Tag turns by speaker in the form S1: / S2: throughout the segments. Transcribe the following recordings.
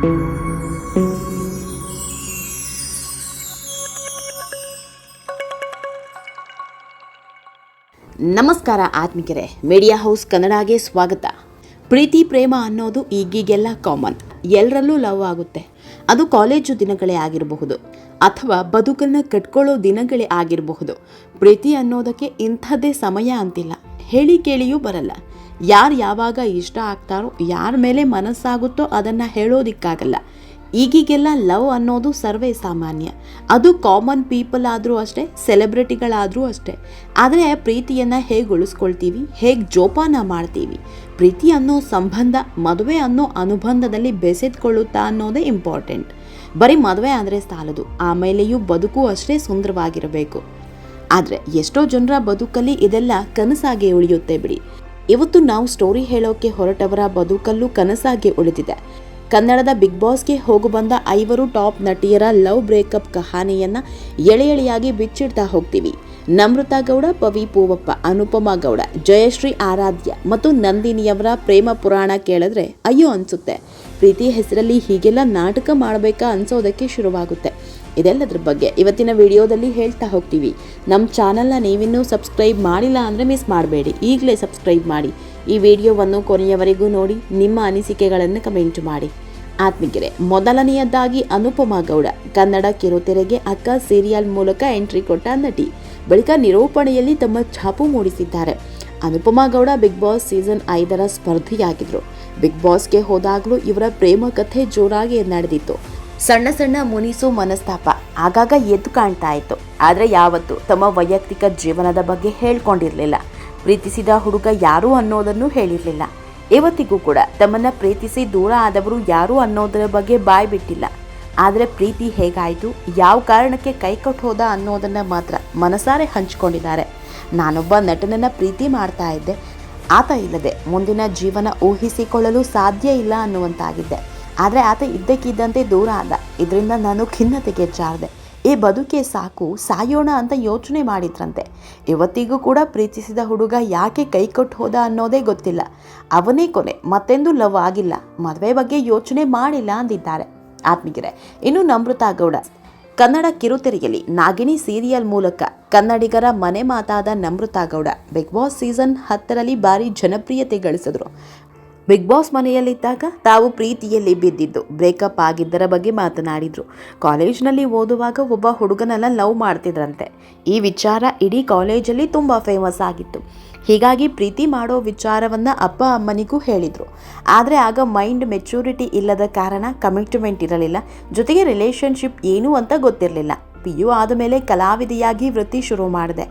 S1: ನಮಸ್ಕಾರ ಆತ್ಮಿಕರೇ media house ಕನ್ನಡಗೆ ಸ್ವಾಗತ. ಪ್ರೀತಿ, ಪ್ರೇಮ ಅನ್ನೋದು ಈಗೀಗೆಲ್ಲ ಕಾಮನ್ ಎಲ್ಲರಲ್ಲೂ ಲವ್ ಆಗುತ್ತೆ. ಅದು ಕಾಲೇಜು ದಿನಗಳೇ ಆಗಿರಬಹುದು. ಅಥವಾ ಬದುಕನ್ನು ಕಟ್ಕೊಳ್ಳೋ ದಿನಗಳೇ ಆಗಿರಬಹುದು. ಪ್ರೀತಿ ಅನ್ನೋದಕ್ಕೆ ಇಂಥದ್ದೇ ಸಮಯ ಅಂತಿಲ್ಲ. ಹೇಳಿ ಕೇಳಿಯೂ ಬರಲ್ಲ. ಯಾರು ಯಾವಾಗ ಇಷ್ಟ ಆಗ್ತಾರೋ, ಯಾರ ಮೇಲೆ ಮನಸ್ಸಾಗುತ್ತೋ ಅದನ್ನು ಹೇಳೋದಿಕ್ಕಾಗಲ್ಲ. ಈಗೀಗೆಲ್ಲ ಲವ್ ಅನ್ನೋದು ಸರ್ವೇ ಸಾಮಾನ್ಯ. ಅದು ಕಾಮನ್ ಪೀಪಲ್ ಆದರೂ ಅಷ್ಟೇ, ಸೆಲೆಬ್ರಿಟಿಗಳಾದರೂ ಅಷ್ಟೇ. ಆದರೆ ಪ್ರೀತಿಯನ್ನು ಹೇಗೆ ಉಳಿಸ್ಕೊಳ್ತೀವಿ? ಹೇಗೆ ಜೋಪಾನ ಮಾಡ್ತೀವಿ? ಪ್ರೀತಿ ಅನ್ನೋ ಸಂಬಂಧ, ಮದುವೆ ಅನ್ನೋ ಅನುಬಂಧದಲ್ಲಿ ಬೆಸೆದುಕೊಳ್ಳುತ್ತಾ ಅನ್ನೋದೇ ಇಂಪಾರ್ಟೆಂಟ್ ಬರೀ ಮದುವೆ ಅಂದರೆ ಸಾಲದು ಆಮೇಲೆಯೂ ಬದುಕು ಅಷ್ಟೇ ಸುಂದರವಾಗಿರಬೇಕು. ಆದರೆ ಎಷ್ಟೋ ಜನರ ಬದುಕಲ್ಲಿ ಇದೆಲ್ಲ ಕನಸಾಗಿ ಉಳಿಯುತ್ತೆ ಬಿಡಿ. ಇವತ್ತು ನಾವು ಸ್ಟೋರಿ ಹೇಳೋಕೆ ಹೊರಟವರ ಬದುಕಲ್ಲು ಕನಸಾಗಿ ಉಳಿದಿದೆ. ಕನ್ನಡದ ಬಿಗ್ ಬಾಸ್ಗೆ ಹೋಗು ಬಂದ ಐವರು ಟಾಪ್ ನಟಿಯರ ಲವ್ ಬ್ರೇಕಪ್ ಕಹಾನಿಯನ್ನ ಎಳೆ ಎಳೆಯಾಗಿ ಬಿಚ್ಚಿಡ್ತಾ ಹೋಗ್ತೀವಿ. ನಮೃತ ಗೌಡ, ಪವಿ ಪೂವಪ್ಪ, ಅನುಪಮಾ ಗೌಡ, ಜಯಶ್ರೀ ಆರಾಧ್ಯ ಮತ್ತು ನಂದಿನಿಯವರ ಪ್ರೇಮ ಪುರಾಣ ಕೇಳಿದ್ರೆ ಅಯ್ಯೋ ಅನ್ಸುತ್ತೆ. ಪ್ರೀತಿ ಹೆಸರಲ್ಲಿ ಹೀಗೆಲ್ಲ ನಾಟಕ ಮಾಡಬೇಕಾ ಅನ್ಸೋದಕ್ಕೆ ಶುರುವಾಗುತ್ತೆ. ಇದೆಲ್ಲದ್ರ ಬಗ್ಗೆ ಇವತ್ತಿನ ವಿಡಿಯೋದಲ್ಲಿ ಹೇಳ್ತಾ ಹೋಗ್ತೀವಿ. ನಮ್ಮ ಚಾನಲ್ನ ನೀವಿನ್ನೂ ಸಬ್ಸ್ಕ್ರೈಬ್ ಮಾಡಿಲ್ಲ ಅಂದರೆ ಮಿಸ್ ಮಾಡಬೇಡಿ. ಈಗಲೇ ಸಬ್ಸ್ಕ್ರೈಬ್ ಮಾಡಿ. ಈ ವಿಡಿಯೋವನ್ನು ಕೊನೆಯವರೆಗೂ ನೋಡಿ, ನಿಮ್ಮ ಅನಿಸಿಕೆಗಳನ್ನು ಕಮೆಂಟ್ ಮಾಡಿ. ಆತ್ಮಿಗೆರೆ ಮೊದಲನೆಯದಾಗಿ ಅನುಪಮಾ ಗೌಡ, ಕನ್ನಡ ಕಿರುತೆರೆಗೆ ಅಕ್ಕ ಸೀರಿಯಲ್ ಮೂಲಕ ಎಂಟ್ರಿ ಕೊಟ್ಟ ನಟಿ. ಬಳಿಕ ನಿರೂಪಣೆಯಲ್ಲಿ ತಮ್ಮ ಛಾಪು ಮೂಡಿಸಿದ್ದಾರೆ. Anupama Gowda Bigg Boss season ಐದರ ಸ್ಪರ್ಧಿಯಾಗಿದ್ದರು ಬಿಗ್ ಬಾಸ್ಗೆ ಹೋದಾಗಲೂ ಇವರ ಪ್ರೇಮ ಕಥೆ ಜೋರಾಗಿ ನಡೆದಿತ್ತು. ಸಣ್ಣ ಸಣ್ಣ ಮುನಿಸು ಮನಸ್ತಾಪ ಆಗಾಗ ಎದ್ದು ಕಾಣ್ತಾ ಇತ್ತು. ಆದರೆ ಯಾವತ್ತು ತಮ್ಮ ವೈಯಕ್ತಿಕ ಜೀವನದ ಬಗ್ಗೆ ಹೇಳ್ಕೊಂಡಿರಲಿಲ್ಲ. ಪ್ರೀತಿಸಿದ ಹುಡುಗ ಯಾರು ಅನ್ನೋದನ್ನು ಹೇಳಿರಲಿಲ್ಲ. ಇವತ್ತಿಗೂ ಕೂಡ ತಮ್ಮನ್ನ ಪ್ರೀತಿಸಿ ದೂರ ಆದವರು ಯಾರು ಅನ್ನೋದರ ಬಗ್ಗೆ ಬಾಯ್ ಬಿಟ್ಟಿಲ್ಲ. ಆದರೆ ಪ್ರೀತಿ ಹೇಗಾಯಿತು, ಯಾವ ಕಾರಣಕ್ಕೆ ಕೈಕೊಟ್ಟು ಹೋದ ಅನ್ನೋದನ್ನ ಮಾತ್ರ ಮನಸಾರೆ ಹಂಚಿಕೊಂಡಿದ್ದಾರೆ. ನಾನೊಬ್ಬ ನಟನನ್ನ ಪ್ರೀತಿ ಮಾಡ್ತಾ ಇದ್ದೆ. ಆತ ಇಲ್ಲದೆ ಮುಂದಿನ ಜೀವನ ಊಹಿಸಿಕೊಳ್ಳಲು ಸಾಧ್ಯ ಇಲ್ಲ ಅನ್ನುವಂತಾಗಿದ್ದೆ ಆದರೆ ಆತ ಇದ್ದಕ್ಕಿದ್ದಂತೆ ದೂರ ಆದ ಇದರಿಂದ ನಾನು ಖಿನ್ನತೆಗೆ ಜಾರದೆ. ಈ ಬದುಕೆ ಸಾಕು, ಸಾಯೋಣ ಅಂತ ಯೋಚನೆ ಮಾಡಿದ್ರಂತೆ. ಇವತ್ತಿಗೂ ಕೂಡ ಪ್ರೀತಿಸಿದ ಹುಡುಗ ಯಾಕೆ ಕೈ ಕೊಟ್ಟು ಹೋದ ಅನ್ನೋದೇ ಗೊತ್ತಿಲ್ಲ. ಅವನೇ ಕೊನೆ, ಮತ್ತೆಂದು ಲವ್ ಆಗಿಲ್ಲ. ಮದುವೆ ಬಗ್ಗೆ ಯೋಚನೆ ಮಾಡಿಲ್ಲ ಅಂದಿದ್ದಾರೆ. ಆತ್ಮೀಗೆರೆ ಇನ್ನು ನಮೃತಾ ಗೌಡ. ಕನ್ನಡ ಕಿರುತೆರೆಯಲ್ಲಿ ನಾಗಿನಿ ಸೀರಿಯಲ್ ಮೂಲಕ ಕನ್ನಡಿಗರ ಮನೆ ಮಾತಾದ Namrutha Gowda. Bigg Boss season ಹತ್ತರಲ್ಲಿ ಭಾರಿ ಜನಪ್ರಿಯತೆ ಗಳಿಸಿದ್ರು. ಬಿಗ್ ಬಾಸ್ ಮನೆಯಲ್ಲಿದ್ದಾಗ ತಾವು ಪ್ರೀತಿಯಲ್ಲಿ ಬಿದ್ದಿದ್ದು. ಬ್ರೇಕಪ್ ಆಗಿದ್ದರ ಬಗ್ಗೆ ಮಾತನಾಡಿದ್ರು. ಕಾಲೇಜ್ನಲ್ಲಿ ಓದುವಾಗ ಒಬ್ಬ ಹುಡುಗನೆಲ್ಲ ಲವ್ ಮಾಡ್ತಿದ್ರಂತೆ. ಈ ವಿಚಾರ ಇಡೀ ಕಾಲೇಜಲ್ಲಿ ತುಂಬ ಫೇಮಸ್ ಆಗಿತ್ತು. ಹೀಗಾಗಿ ಪ್ರೀತಿ ಮಾಡೋ ವಿಚಾರವನ್ನು ಅಪ್ಪ ಅಮ್ಮನಿಗೂ ಹೇಳಿದರು. ಆದರೆ ಆಗ ಮೈಂಡ್ ಮೆಚೂರಿಟಿ ಇಲ್ಲದ ಕಾರಣ ಕಮಿಟ್ಮೆಂಟ್ ಇರಲಿಲ್ಲ. ಜೊತೆಗೆ ರಿಲೇಷನ್ಶಿಪ್ ಏನು ಅಂತ ಗೊತ್ತಿರಲಿಲ್ಲ. ಪಿ ಯು ಆದಮೇಲೆ ಕಲಾವಿದೆಯಾಗಿ ವೃತ್ತಿ ಶುರು ಮಾಡಿದೆ.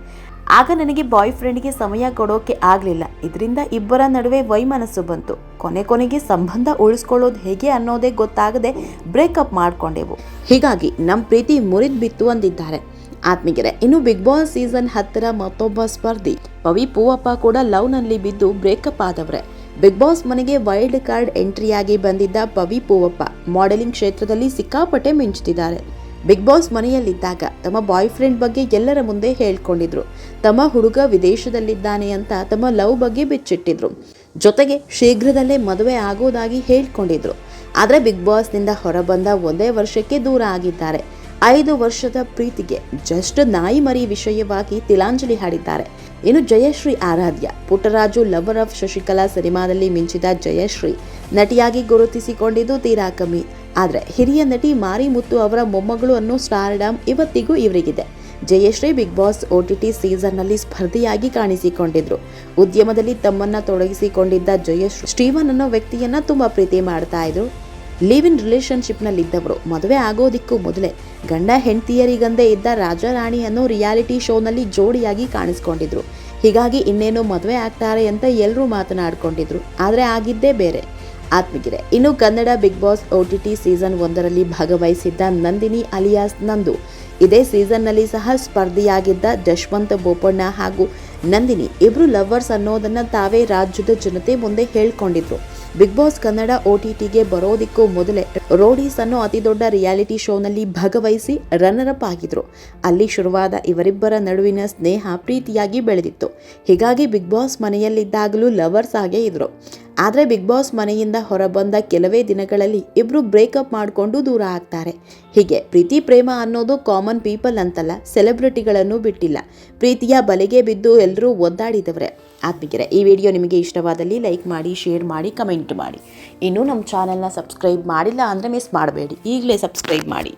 S1: ಆಗ ನನಗೆ ಬಾಯ್ ಫ್ರೆಂಡ್ಗೆ ಸಮಯ ಕೊಡೋಕೆ ಆಗಲಿಲ್ಲ. ಇದರಿಂದ ಇಬ್ಬರ ನಡುವೆ ವೈಮನಸ್ಸು ಬಂತು. ಕೊನೆ ಕೊನೆಗೆ ಸಂಬಂಧ ಉಳಿಸ್ಕೊಳ್ಳೋದು ಹೇಗೆ ಅನ್ನೋದೇ ಗೊತ್ತಾಗದೆ ಬ್ರೇಕಪ್ ಮಾಡಿಕೊಂಡೆವು. ಹೀಗಾಗಿ ನಮ್ಮ ಪ್ರೀತಿ ಮುರಿದ್ ಬಿತ್ತು ಅಂದಿದ್ದಾರೆ. ಆತ್ಮಿಗೆರೆ ಇನ್ನು ಬಿಗ್ ಬಾಸ್ ಸೀಸನ್ ಹತ್ತರ ಮತ್ತೊಬ್ಬ ಸ್ಪರ್ಧಿ. ಪವಿ ಪೂವಪ್ಪ ಕೂಡ ಲವ್ನಲ್ಲಿ ಬಿದ್ದು ಬ್ರೇಕಪ್ ಆದವ್ರೆ. ಬಿಗ್ ಬಾಸ್ ಮನೆಗೆ ವೈಲ್ಡ್ ಕಾರ್ಡ್ ಎಂಟ್ರಿಯಾಗಿ ಬಂದಿದ್ದ ಪವಿ ಪೂವಪ್ಪ ಮಾಡೆಲಿಂಗ್ ಕ್ಷೇತ್ರದಲ್ಲಿ ಸಿಕ್ಕಾಪಟ್ಟೆ ಮಿಂಚುತ್ತಿದ್ದಾರೆ ಬಿಗ್ ಬಾಸ್ ಮನೆಯಲ್ಲಿದ್ದಾಗ ತಮ್ಮ ಬಾಯ್ ಫ್ರೆಂಡ್ ಬಗ್ಗೆ ಎಲ್ಲರ ಮುಂದೆ ಹೇಳ್ಕೊಂಡಿದ್ರು. ತಮ್ಮ ಹುಡುಗ ವಿದೇಶದಲ್ಲಿದ್ದಾನೆ ಅಂತ ತಮ್ಮ ಲವ್ ಬಗ್ಗೆ ಬಿಚ್ಚಿಟ್ಟಿದ್ರು. ಜೊತೆಗೆ ಶೀಘ್ರದಲ್ಲೇ ಮದುವೆ ಆಗೋದಾಗಿ ಹೇಳ್ಕೊಂಡಿದ್ರು. ಆದರೆ ಬಿಗ್ ಬಾಸ್ನಿಂದ ಹೊರಬಂದ ಒಂದೇ ವರ್ಷಕ್ಕೆ ದೂರ ಆಗಿದ್ದಾರೆ. ಐದು ವರ್ಷದ ಪ್ರೀತಿಗೆ ಜಸ್ಟ್ ನಾಯಿ ಮರಿ ವಿಷಯವಾಗಿ ತಿಲಾಂಜಲಿ ಹಾಡಿದ್ದಾರೆ. ಇನ್ನು ಜಯಶ್ರೀ ಆರಾಧ್ಯ, ಪುಟ್ಟರಾಜು ಲವರ್ ಆಫ್ ಶಶಿಕಲಾ ಸಿನಿಮಾದಲ್ಲಿ ಮಿಂಚಿದ ಜಯಶ್ರೀ, ನಟಿಯಾಗಿ ಗುರುತಿಸಿಕೊಂಡಿದ್ದು ತೀರಾ ಕಮ್ಮಿ. ಆದರೆ ಹಿರಿಯ ನಟಿ ಮಾರಿಮುತ್ತು ಅವರ ಮೊಮ್ಮಗಳು ಅನ್ನೋ ಸ್ಟಾರ್ಡಮ್ ಇವತ್ತಿಗೂ ಇವರಿಗಿದೆ. Jayashree Bigg Boss O T T ಸೀಸನ್ನಲ್ಲಿ ಸ್ಪರ್ಧಿಯಾಗಿ ಕಾಣಿಸಿಕೊಂಡಿದ್ರು. ಉದ್ಯಮದಲ್ಲಿ ತಮ್ಮನ್ನ ತೊಡಗಿಸಿಕೊಂಡಿದ್ದ ಜಯಶ್ರೀ, ಸ್ಟೀವನ್ ಅನ್ನೋ ವ್ಯಕ್ತಿಯನ್ನ ತುಂಬಾ ಪ್ರೀತಿ ಮಾಡ್ತಾ ಇದ್ರು. ಲಿವ್ ಇನ್ ರಿಲೇಶನ್ಶಿಪ್ನಲ್ಲಿದ್ದವರು. ಮದುವೆ ಆಗೋದಿಕ್ಕೂ ಮೊದಲೇ ಗಂಡ ಹೆಂಡತಿಯರಿಗಂದೇ ಇದ್ದ ರಾಜಾರಾಣಿ ಅನ್ನೋ ರಿಯಾಲಿಟಿ ಶೋನಲ್ಲಿ ಜೋಡಿಯಾಗಿ ಕಾಣಿಸ್ಕೊಂಡಿದ್ರು. ಹೀಗಾಗಿ ಇನ್ನೇನು ಮದುವೆ ಆಗ್ತಾರೆ ಅಂತ ಎಲ್ಲರೂ ಮಾತನಾಡ್ಕೊಂಡಿದ್ರು. ಆದರೆ ಆಗಿದ್ದೇ ಬೇರೆ. ಆತ್ಮಗಿರೆ ಇನ್ನು Kannada Bigg Boss O T T season ಒಂದರಲ್ಲಿ ಭಾಗವಹಿಸಿದ್ದ ನಂದಿನಿ ಅಲಿಯಾಸ್ ನಂದು. ಇದೇ ಸೀಸನ್ನಲ್ಲಿ ಸಹ ಸ್ಪರ್ಧಿಯಾಗಿದ್ದ ಜಶ್ವಂತ್ ಬೋಪಣ್ಣ ಹಾಗೂ ನಂದಿನಿ ಇಬ್ರು ಲವರ್ಸ್ ಅನ್ನೋದನ್ನು ತಾವೇ ರಾಜ್ಯದ ಜನತೆ ಮುಂದೆ ಹೇಳ್ಕೊಂಡಿದ್ರು. Bigg Boss Kannada O T ಟಿಗೆ ಬರೋದಿಕ್ಕೂ ಮೊದಲೇ ರೋಡೀಸ್ ಅನ್ನೋ ಅತಿದೊಡ್ಡ ರಿಯಾಲಿಟಿ ಶೋನಲ್ಲಿ ಭಾಗವಹಿಸಿ ರನ್ನರ್ ಅಪ್ ಆಗಿದ್ರು. ಅಲ್ಲಿ ಶುರುವಾದ ಇವರಿಬ್ಬರ ನಡುವಿನ ಸ್ನೇಹ ಪ್ರೀತಿಯಾಗಿ ಬೆಳೆದಿತ್ತು. ಹೀಗಾಗಿ ಬಿಗ್ ಬಾಸ್ ಮನೆಯಲ್ಲಿದ್ದಾಗಲೂ ಲವರ್ಸ್ ಆಗೇ ಇದ್ರು. ಆದರೆ ಬಿಗ್ ಬಾಸ್ ಮನೆಯಿಂದ ಹೊರಬಂದ ಕೆಲವೇ ದಿನಗಳಲ್ಲಿ ಇಬ್ಬರು ಬ್ರೇಕಪ್ ಮಾಡಿಕೊಂಡು ದೂರ ಆಗ್ತಾರೆ. ಹೀಗೆ ಪ್ರೀತಿ, ಪ್ರೇಮ ಅನ್ನೋದು ಕಾಮನ್ ಪೀಪಲ್ ಅಂತಲ್ಲ ಸೆಲೆಬ್ರಿಟಿಗಳನ್ನು ಬಿಟ್ಟಿಲ್ಲ. ಪ್ರೀತಿಯ ಬಲೆಗೆ ಬಿದ್ದು ಎಲ್ಲರೂ ಒದ್ದಾಡಿದವ್ರೆ. ಆತ್ಮಿಕರೆ ಈ ವಿಡಿಯೋ ನಿಮಗೆ ಇಷ್ಟವಾದಲ್ಲಿ ಲೈಕ್ ಮಾಡಿ, ಶೇರ್ ಮಾಡಿ, ಕಮೆಂಟ್ ಮಾಡಿ. ಇನ್ನೂ ನಮ್ಮ ಚಾನಲ್ನ ಸಬ್ಸ್ಕ್ರೈಬ್ ಮಾಡಿಲ್ಲ ಅಂದರೆ ಮಿಸ್ ಮಾಡಬೇಡಿ. ಈಗಲೇ ಸಬ್ಸ್ಕ್ರೈಬ್ ಮಾಡಿ.